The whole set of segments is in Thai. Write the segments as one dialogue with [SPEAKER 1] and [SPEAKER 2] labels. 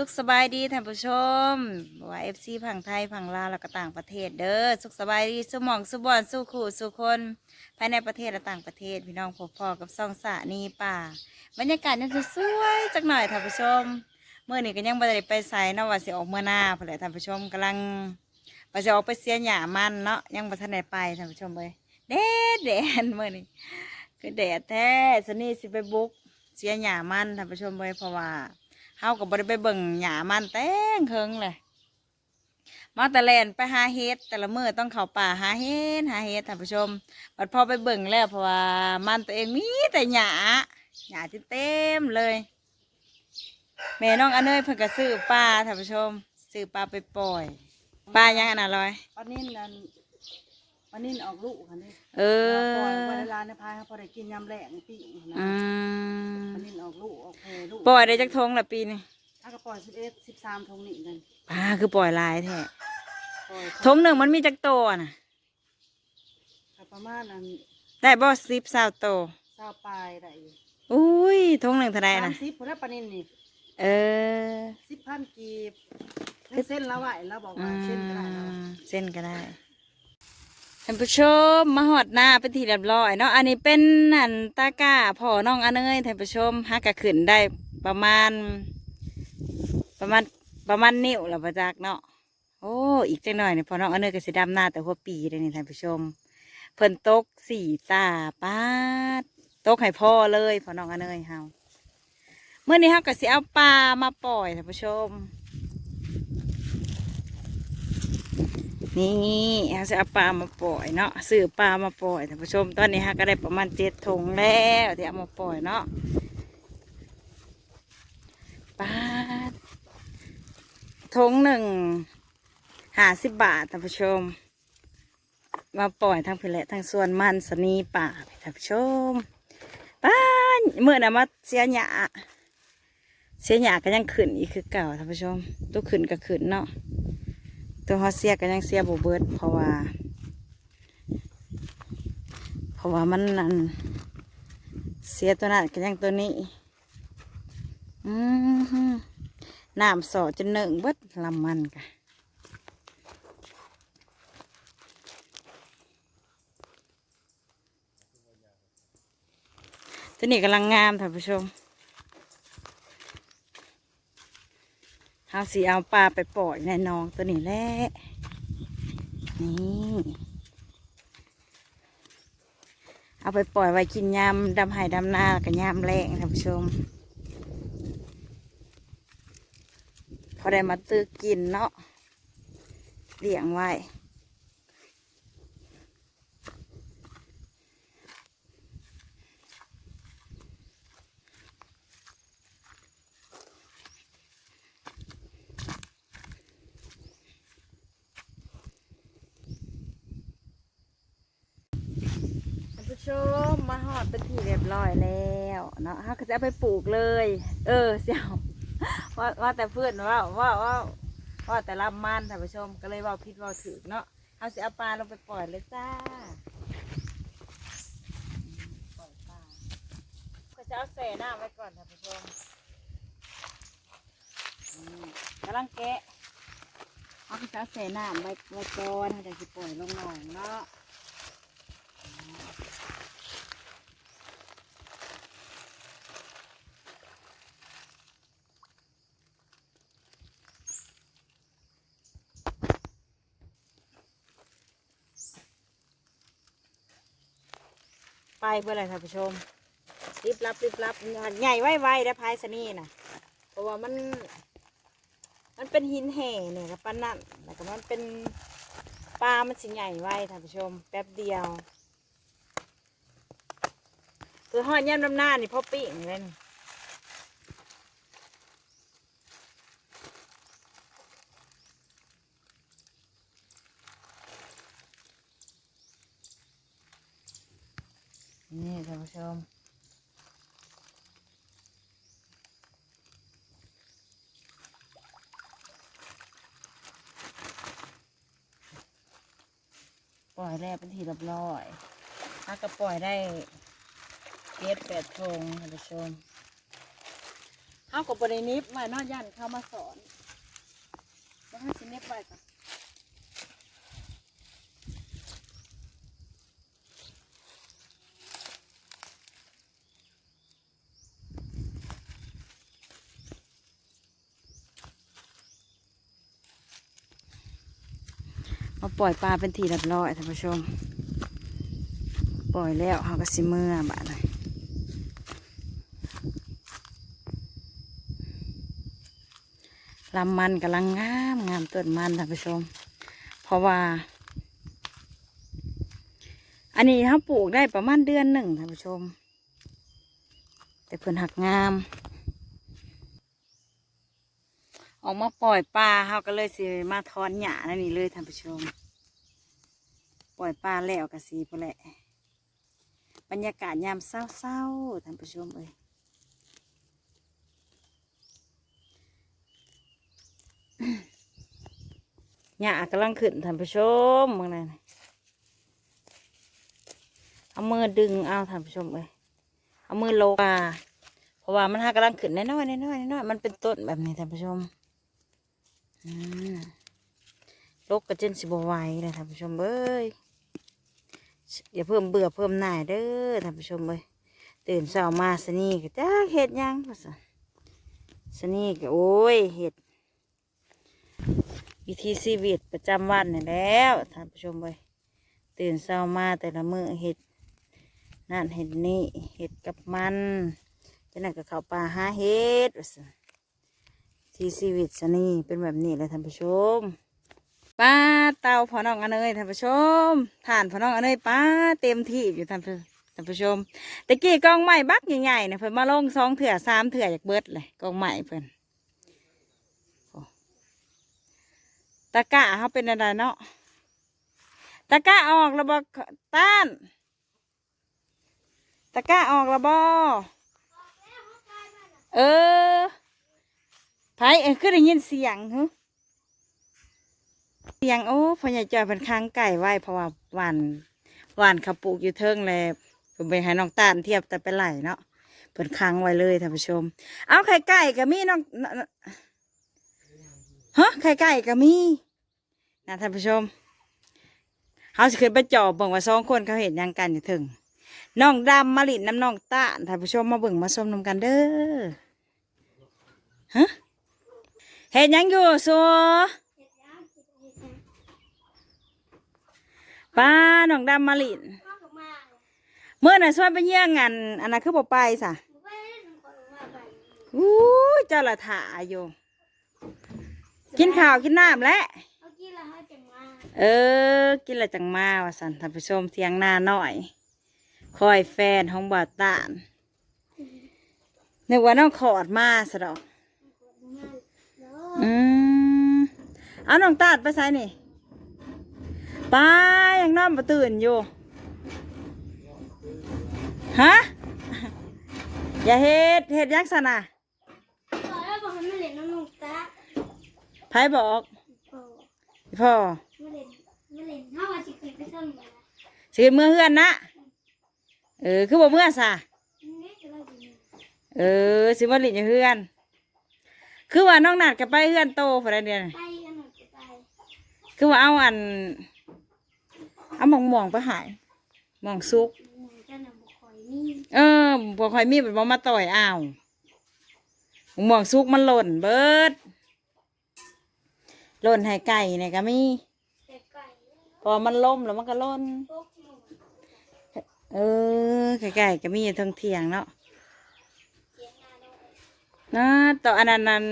[SPEAKER 1] สุขสบายดีท่านผู้ชมว่าเอฟซีผังไทยผังลาวแล้วก็ต่างประเทศเด้อสุขสบายดีสมองสุบอนสู้ขู่สู้คน ภายในประเทศและต่างประเทศพี่น้องพบพ่อกับซองสะนีป่า บรรยากาศยังสวยจักหน่อยท่านผู้ชมเมื่อนี้ก็ยังไม่ได้ไปใส่นาะว่าสิออกเมื่อหน้าเพนแหละท่านผู้ชมกำลังว่าจะออกไปเสียหยามันเนาะยังไม่ทันได้ไปท่านผู้ชมเลยแดดแดดเมื่อนี้คือแดดแท้สนี่สิไปบุกเสียหยามันท่านผู้ชมเลยเพราะว่า เฮาก็บ่ได้ไปเบิ่งหญ้ามันแต่งเคิงเลยมาต่แลนไปหาเฮ็ดแต่ละมื้อต้องเข้าป่าหาเฮ็ดหาเฮ็ดท่านผู้ชมบัดพอไปเบิ่งแล้วเพราะว่ามันตัวเองมีแต่หญ้าหญ้าที่เต็มเลยแม่น้องอเนยเพิ่นก็ซื้อปลาท่านผู้ชมซื้อปลาไปปล่อยปลายังอันน่ะลอย
[SPEAKER 2] ปลานิ่นนั่น ปลานิ่นออกลูกค่ะนี่
[SPEAKER 1] เออ
[SPEAKER 2] ปล่อยไว้ในร้านในพายเขาพอได้กินยำแหลงปีนะ
[SPEAKER 1] อืม
[SPEAKER 2] ปลานิ่นออกลูกออกแพรลูก
[SPEAKER 1] ปล่อยได้จักทงละปีนี่
[SPEAKER 2] ถ้าก็ปล่อยสิบเอ็ดสิบสามทงนี่กัน
[SPEAKER 1] ปลาคือปล่อยหลายแท้
[SPEAKER 2] ปล่อย
[SPEAKER 1] ทงหนึ่งมันมีจักโตวน่ะ
[SPEAKER 2] ก็ประมาณนั้น
[SPEAKER 1] ได้บ่สิบสาวโตว
[SPEAKER 2] เศร้าปลายได้อยู่
[SPEAKER 1] อุ้ยทงหนึ่งเท่าไร
[SPEAKER 2] สา
[SPEAKER 1] นะ
[SPEAKER 2] มสิบพอได้ปลานิ่นนี่
[SPEAKER 1] เออ
[SPEAKER 2] สิบพันกีบให้เส้นละไหวแล้วบอกว่าเส้นก็ได้แล้ว
[SPEAKER 1] อืมเส้นก็ได้ ท่านผู้ชมมาหอดหน้าเป็นทีเรียบร้อยเนาะอันนี้เป็นอันตาก้าพ่อน้องอันเนยท่านผู้ชมฮักกะขึ้นได้ประมาณ ประมาณประมาณนิ้วแล้วประจักเนาะโอ้อีกจังหน่อยนี่พ่อน้องอันเนยก็สิดำหน้าแต่หัวปีเลยนี่ท่านผู้ชมเพิ่นตกสี่ตาป้าตกให้พ่อเลยพ่อน้องอันเนยเฮาเมื่อนี้เฮาก็สิเอาปลามาปล่อยท่านผู้ชม นี่เขาจะเอาปลามาปล่อยเนาะซื้อปลามาปล่อยท่านผู้ชมตอนนี้ฮะก็ได้ประมาณเจ็ดถุงแล้วที่เอามาปล่อยเนาะปลาถุงหนึ่งห้าสิบบาทท่านผู้ชม มาปล่อยทั้งเพลและทั้งส่วนมันสนีป่าท่านผู้ชมป้าเมื่อน่ะมาเสียหยาเสียหยาก็ยังขึ้นอีกคือเก่าท่านผู้ชมตัวขึ้นก็ขึ้นเนาะ ตัวฮอสเซียก็ยังเสียบเบิดเพราะว่า เพราะว่ามันนั่นเสียตัวนั้นก็ยังตัวนี้อืมน้ำสอจนหนึ่งเบิดลำมันกะตัวนี้กำลังงามท่านผู้ชม เอาสีเอาปลาไปปล่อยในหนองตัวนี้แหละนี่เอาไปปล่อยไว้กินยำดำไห่ดำนากับยำแรงท่านผู้ชม พอได้มาตื้อกินเนาะเลี้ยงไว้ ท่านผู้ช มมาหอดเป็นที่เรียบร้อยแล้วเนาะเขาก็จะไปปลูกเลย เออเสี่ยวว่าว่าแต่เพื่อนว่าว่าว่าว่าแต่ลำมันท่านผู้ชมก็เลยว่าพิษว่าถือเนาะเอาสิเอาปลาลงไปปล่อยเลยจ้าปล่อยปลาก็จะเอาแส่น้ำไว้ก่อนท่านผู้ชมกำลังแกะเอาก็จะเอาแส่น้ำไว้ไว้ก่อนให้ได้สิปล่อยลงหนองเนาะ ไปเพื่ออะไรท่านผู้ชมรีบรับรีบรับใหญ่ไว้ไว้ได้พายสนี่นะเพราะว่ามัน มันเป็นหินแห่เนี่ยกับปั้นนั่นแต่ก็มันเป็นปลา มันสิใหญ่ไว้ท่านผู้ชม แป๊บเดียว คือหอยย่ำน้ำหน้านี่พ่อปิ้งเลยนี่ นี่ท่านผู้ชมปล่อยแล้วเป็นทีเรียบร้อยถ้าก็ปล่อยได้เจ็ดแปดทงท่านผู้ชมเขาเอากับบรินิบไว้เนอกยันเข้ามาสอนแล้วให้สิเนิบไว้ก่อน มาปล่อยปลาเป็นทีเรียบร้อยท่านผู้ชม ปล่อยแล้วเขาก็สิเมื่อบาดเลยลำมันกำลังงามงามต้นมันท่านผู้ชม เพราะว่า อันนี้เขาปลูกได้ประมาณเดือนหนึ่งท่านผู้ชม แต่เพิ่นหักงาม ออกมาปล่อยปลาเขาก็เลยสิมาทอนหญ้านั่นนี่เลยท่านผู้ชม ปล่อยปลาแล้วก็สีพอแหละบรรยากาศยามเศร้าๆท่านผู้ชมเอ้ยหญ้ากำลังขึ้นท่านผู้ชมเมื่อนั้นเอามือดึงเอาท่านผู้ชมเอ้ยเอามือโลกาเพราะว่ามันหากำลังขึ้นน้อยๆน้อยๆน้อยๆมันเป็นต้นแบบนี้ท่านผู้ชม ลกกระเจนสิบไวเลยท่านผู้ชมเอ้ยอย่าเพิ่มเบื่อเพิ่มหน่ายเด้อท่านผู้ชมเลยตื่นเช้ามาสนี่ก็จ้าเห็ดยังว่าซั่นสนี่ก็โอ้ยเห็ดวิธีชีวิตประจำวันนี่แล้วท่านผู้ชมเลยตื่นเช้ามาแต่ละมื้อเห็ดนั่นเห็ดนี่เห็ดกับมันจานั้นก็เข้าป่าหาเห็ดว่าซั่น ที่ชีวิตสนี่เป็นแบบนี้เลยท่านผู้ชมป้าเตาพอน้องอนเนยท่านผู้ชมฐานพอน้องอนเนยป้าเต็มที่อยู่ท่านผู้ท่านผู้ชมตะกี้กองใหม่บักใหญ่ๆเนี่ยเพิ่นมาลงสองเถื่อสามเถื่ออยากเบิดเลยกองใหม่เพิ่นโอ้ตะกะเขาเป็นอะไรเนาะตะกะออกแล้วบอต้านตะกะออกแล้วบอเออ ไผเอ้ยคือได้ยินเสียงฮึเสียงโอ้พ่อใหญ่จอยเป็นค้างไก่ไว้เพราะว่าหวานหวานเขาปลูกอยู่เทิงเลยเพิ่นไปให้น้องตาลเทียบแต่ไปไหลเนาะเพิ่นค้างไว้เลยท่านผู้ชม เอาไข่ไก่ก็มีน้องฮะไข่ไก่ก็มีนะท่านผู้ชมเขาสิขึ้นไปจอบเบิ่งว่าสองคนเขาเห็นยังกันอยู่ถึงน้องดำมาลินน้ำน้องตาลท่านผู้ชมมาเบิ่งมาชมนำกันเด้อฮะ เห็นยังอยู่สัวป้าน้องดำมาลินเมื่อน่ะชวนไปเยี่ยงงานอันนั้นคือบ่ไปสะอู้ยเจ้าละถาอยู่ กินข้าวกินน้ำแล้วเออ กินและจังมาว่าสันท่านผู้ชมเทียงหน้าหน่อย คอยแฟนของบ่าวตานนึกว่าน้องขอดมาสะดอก อืมเอาน้องตาดไปใส่นี่ป้ายังนอนมาตื่นอยู่ฮะอย่าเฮ็ดเฮ็ดยังสนะไผบอกพ่อสิเมื่อเฮือนนะเออคือบ่เมื่อซะเออสิมาหลินอยู่เฮือน คือว่าน้องนัดกับไปเฮือนโตพอได้เดือนนคือว่าเอาอัน เอาหมองหมองๆไปหายหมองซุกเออพอคอยมีแบบมาต่อยอ้าวหมองซุกมันหล่นเบิด หล่นให้ไก่เนี่ยก็มีพอมันล้มแล้วมันก็หล่นเออไก่ไก่ก็มีอยู่ทั้งเทียงเนาะ นะต่ออันนั้นนั้น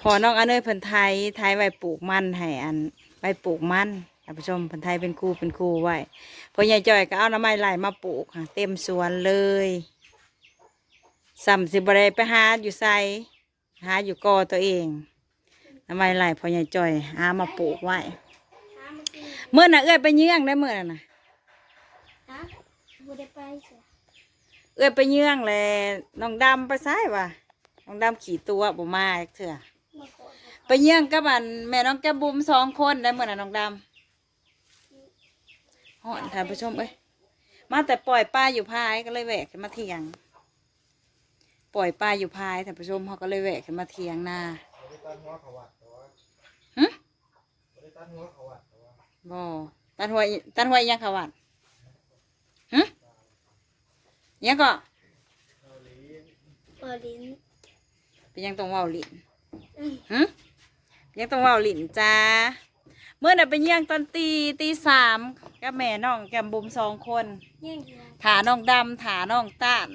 [SPEAKER 1] พอน้องอันเนยเพิ่นไทยไทยไว้ปลูกมันให้อันไว้ปลูกมันท่านผู้ชมเพิ่นไทยเป็นครูเป็นครูไว้พอใหญ่จ่อยก็เอาน้ำไม้ไหลมาปลูกค่ะเต็มสวนเลยสัมสิบได้ไปหาอยู่ใส่หาอยู่กอตัวเองน้ำไม้ไหลพอใหญ่จ่อยหามาปลูกไว้เมื่อน่ะเอ้ยไปเยื่องได้เมื่อน่ะนะ เอื้อยไปเยื่องเลยน้องดำไปซ้ายวะน้องดำขี่ตัวบ่มาอีกเถื่อไปเยื่องกับอันแม่น้องแก้มบุ๋มสองคนได้เหมือน่ะน้องดำหอนท่านผู้ชมเอ้ยมาแต่ปล่อยป้าอยู่พายก็เลยแหวกขึ้นมาเถียง ปล่อยปลาอยู่พายท่านผู้ชมเขาก็เลยแหวะขึ้นมาเทียง
[SPEAKER 3] หน้าวัดแต่ว่า
[SPEAKER 1] หึ
[SPEAKER 3] บ่ตัดหัวขาวตั
[SPEAKER 1] นหัวตันหัวยังขาวัดหึ ยังก็
[SPEAKER 3] เราหลี
[SPEAKER 4] เปิดลิ้น
[SPEAKER 1] เป็นหยังต้องเว้าลิ้น
[SPEAKER 4] อืม
[SPEAKER 1] หึยังต้องเว้าลิ้นจ้าเมื่อน่ะไปเยี่ยงตอนตีตีสามกับแม่น้องแกมบุมสองคน
[SPEAKER 4] เยี่ยงอยู่
[SPEAKER 1] ถาน้องดำถาน้องต้าน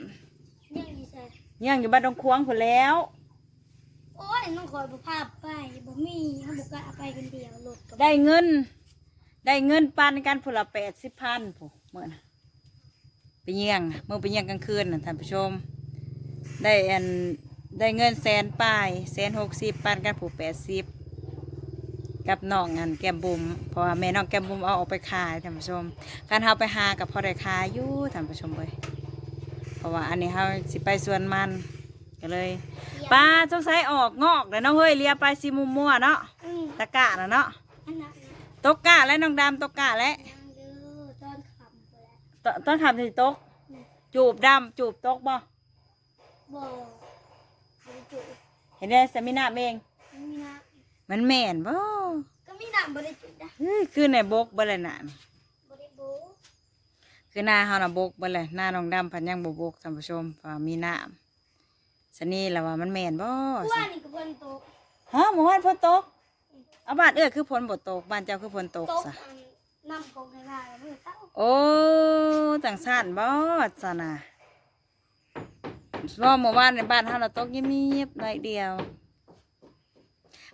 [SPEAKER 4] เยี่ยงอยู่ใส่
[SPEAKER 1] เยี่ยงอยู่บ้านดงควงผนแล้ว
[SPEAKER 4] โอ้ยน้องคอยบุภาพไปบ่มีเขาบุกกะไปคนเดียวรถกับ
[SPEAKER 1] ได้เงิน ได้เงินปันกันผุละแปดสิบพันผู้เมื่อนะ ไปเยี่ยงเมื่อไปเยี่ยงกลางคืนนะท่านผู้ชม ได้อันได้เงินแสนปลายแสนหกสิบปันกันผู้แปดสิบกับน้องอันแก้มบุมเพราะว่าแม่น้องแก้มบุมเอาออกไปขายท่านผู้ชม การเฮาไปหากับพอได้ขายอยู่ท่านผู้ชมเลยเพราะว่าอันนี้เฮาสิไปสวนมันก็เลยปลาสงสัยออกงอกเลยเนาะเฮ้ยเลียไปสิมุมมัวเนาะ
[SPEAKER 4] อืม
[SPEAKER 1] ตะกะนะเนาะ
[SPEAKER 4] อันนั้นนะ
[SPEAKER 1] ตกกะและน้องดำตกกะและ
[SPEAKER 4] ยังเด้อตอนขำไปแล้ว
[SPEAKER 1] ตต้นคำสิตก จูบดำจูบตกบ่
[SPEAKER 4] บ่บ่ได้จุ
[SPEAKER 1] เห็นได้สมินาเอง
[SPEAKER 4] ไม่มีน้
[SPEAKER 1] มันแม่นบ่ำ
[SPEAKER 4] ก็มีน้ำบ่ได้จุนะ
[SPEAKER 1] เฮ้ยคือในบกบ่เลยน่ะ
[SPEAKER 4] บ่ได้โบ
[SPEAKER 1] คือหน้าเฮาน่ะบกบ่เลยหน้าน้องดำพันยังบ่บกท่านผู้ชมว่ามีน้ำสนี่แหละว่ามันแม่นบ่
[SPEAKER 4] ว่านี่ก็เพิ่นตก
[SPEAKER 1] ฮะเมื่อวานฝนตกเอาบ้านเอื้อคือฝนบ่ตกบ้านเจ้าคือฝนตก
[SPEAKER 4] ตก
[SPEAKER 1] ซะ
[SPEAKER 4] อัน น้ำของให้ว่าแล้วมื้อเช้า
[SPEAKER 1] โอ้ต่างชาติบ่ซะนะว่าเมื่อวานในบ้านเฮาน่ะตกเงียบๆหน่อยเดียว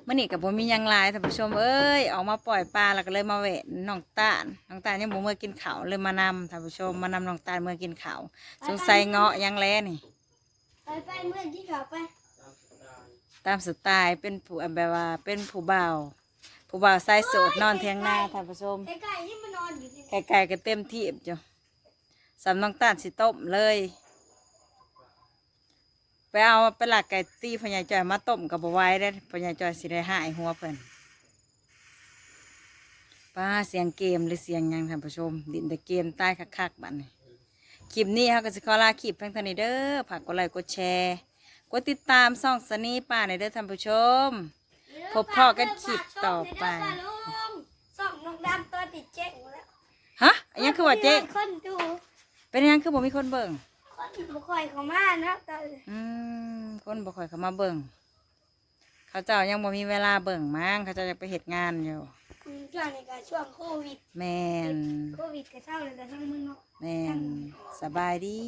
[SPEAKER 1] มื่อนี้กับผมมีหยังหลายท่านผู้ชมเอ้ยออกมาปล่อยปลาแล้วก็เลยมาแหวะน้องตาลน้องตาลยังบ่เมื่อกินข้าวเลยมานำท่านผู้ชมมานำน้องตาลเมื่อกินข้าวสงสัยเงาะยังแลนี่
[SPEAKER 4] ไปไปเมื่อที่เขาไป
[SPEAKER 1] ตามสไตล์เป็นผู้อันแบบว่าเป็นผู้บ่าว ผู้บ่าวสายโสดนอนเทียงนาท่านผู้ชม
[SPEAKER 4] ไก่ๆนี่มันนอนอยู่นี่
[SPEAKER 1] ไก่ๆก็เต็มที่จ้ะสำน้องตาลสิต้มเลย ไปเอาไปหลักไก่ตีพญายจอยมาต้มกับบไหว้ได้พญายจอยสิได้หายหัวเพิ่นป้าเสียงเกมหรือเสียงยังท่านผู้ชม ดินแต่เกมใต้คักๆบัดนี้คลิปนี้เขาก็สิขอลาคลิปเพียงเท่านี้เด้อฝากกดไลค์กดแชร์กดติดตามช่องสนีป่าในเด้อท่านผู้ชม พบพ่อกันคลิปต่อไป
[SPEAKER 4] ส่องน้องดำตัวติดเจ๊งแล้ว
[SPEAKER 1] ฮะอันยังคือว่าเจ๊
[SPEAKER 4] คนดู
[SPEAKER 1] เป็นหยังคือบ่มีคนเบิ่ง
[SPEAKER 4] คนบุคอยเขามานะตอน
[SPEAKER 1] อืมคนบ่ค่อยเข้ามาเบิ่งเขาเจ้ายังบ่มีเวลาเบิ่งมั้งเขาเจ้าจะไปเฮ็ดงานอยู่
[SPEAKER 4] ช่วงนี้ก็ช่วงโควิด
[SPEAKER 1] แม่น
[SPEAKER 4] โควิดก็เศร้าเลยแต่ทั้งมึงเนาะ
[SPEAKER 1] แม่นสบายดี